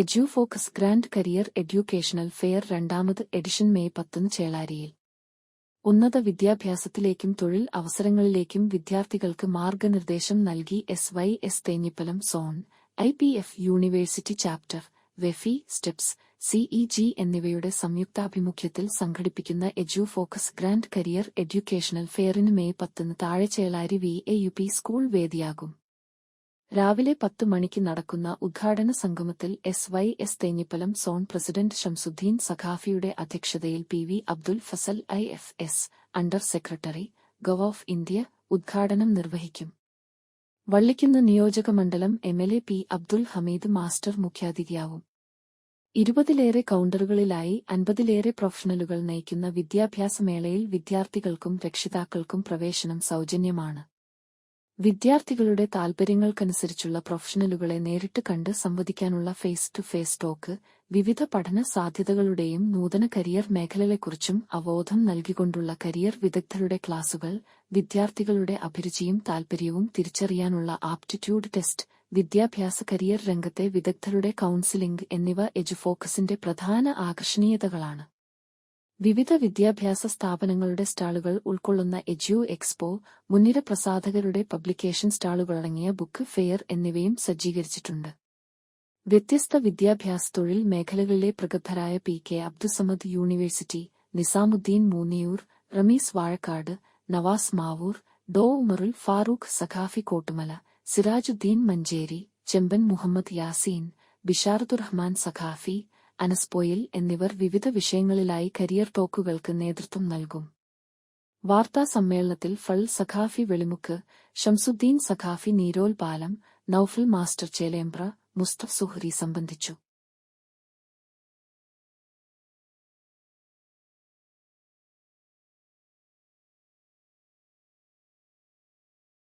Edu focus grand career educational fair രണ്ടാമത് edition May പത്തിന് ചേളാരിയിൽ. ഉന്നത വിദ്യാഭ്യാസത്തിലേക്കും തൊഴിൽ അവസരങ്ങളിലേക്കും വിദ്യാർത്ഥികൾക്ക് മാർഗനിർദ്ദേശം നൽകി S Y S Thenhipalam zone I P F university chapter വെഫി steps CE G എന്നിവയുടെ സംയുക്താഭിമുഖ്യത്തിൽ സംഘടിപ്പിക്കുന്ന edu focus grand career educational ഫെയറിന് May പത്തിന് താഴെ Chelari V A U P school വേദിയാകും. രാവിലെ പത്ത് മണിക്ക് നടക്കുന്ന ഉദ്ഘാടന സംഗമത്തിൽ S Y S Thenhipalam zone president Shamsuddin സഖാഫിയുടെ അധ്യക്ഷതയിൽ P V Abdul Fazal I F S under secretary gov of India ഉദ്ഘാടനം നിർവഹിക്കും. വള്ളിക്കുന്ന് നിയോജകമണ്ഡലം M L A P Abdul Hameed master മുഖ്യാതിഥിയാവും. ഇരുപതിലേറെ കൌണ്ടറുകളിലായി അൻപതിലേറെ പ്രൊഫഷണലുകൾ നയിക്കുന്ന വിദ്യാഭ്യാസ മേളയിൽ വിദ്യാർത്ഥികൾക്കും രക്ഷിതാക്കൾക്കും പ്രവേശനം സൗജന്യമാണ്. വിദ്യാർത്ഥികളുടെ താൽപര്യങ്ങൾക്കനുസരിച്ചുള്ള പ്രൊഫഷണലുകളെ നേരിട്ട് കണ്ട് സംവദിക്കാനുള്ള ഫേസ് ടു ഫേസ് ടോക്ക് വിവിധ പഠന സാധ്യതകളുടെയും നൂതന കരിയർ മേഖലകളെക്കുറിച്ചും അവബോധം നൽകിക്കൊണ്ടുള്ള കരിയർ വിദഗ്ധരുടെ ക്ലാസുകൾ വിദ്യാർത്ഥികളുടെ അഭിരുചിയും താൽപര്യവും തിരിച്ചറിയാനുള്ള ആപ്റ്റിറ്റ്യൂഡ് ടെസ്റ്റ് വിദ്യാഭ്യാസ കരിയർ രംഗത്തെ വിദഗ്ധരുടെ കൌൺസിലിംഗ് എന്നിവ എജുഫോക്കസിന്റെ പ്രധാന ആകർഷണീയതകളാണ്. വിവിധ വിദ്യാഭ്യാസ സ്ഥാപനങ്ങളുടെ സ്റ്റാളുകൾ ഉൾക്കൊള്ളുന്ന എജ്യു എക്സ്പോ മുൻനിര പ്രസാധകരുടെ പബ്ലിക്കേഷൻ സ്റ്റാളുകളടങ്ങിയ ബുക്ക് ഫെയർ എന്നിവയും സജ്ജീകരിച്ചിട്ടുണ്ട്. വ്യത്യസ്ത വിദ്യാഭ്യാസ തൊഴിൽ മേഖലകളിലെ പ്രഗത്ഭരായ P K Abdussamad university Nizamuddin Moonniyur Rameez Vazhakkad Nawas Mavoor Dr Umarul Farooq Saqafi Kottumala Sirajuddin Manjeri Chemban Muhammad Yaseen Bisharuddurahman Saqafi അനസ്പോയിൽ എന്നിവർ വിവിധ വിഷയങ്ങളിലായി കരിയർ ടോക്കുകൾക്ക് നേതൃത്വം നൽകും. വാർത്താ സമ്മേളനത്തിൽ ഫൾ സഖാഫി വെളിമുക്ക് ഷംസുദ്ദീൻ സഖാഫി നീരോൽ പാലം നൌഫൽ മാസ്റ്റർ ചേലേമ്പ്ര മുസ്തഫ് സുഹ്രി സംബന്ധിച്ചു.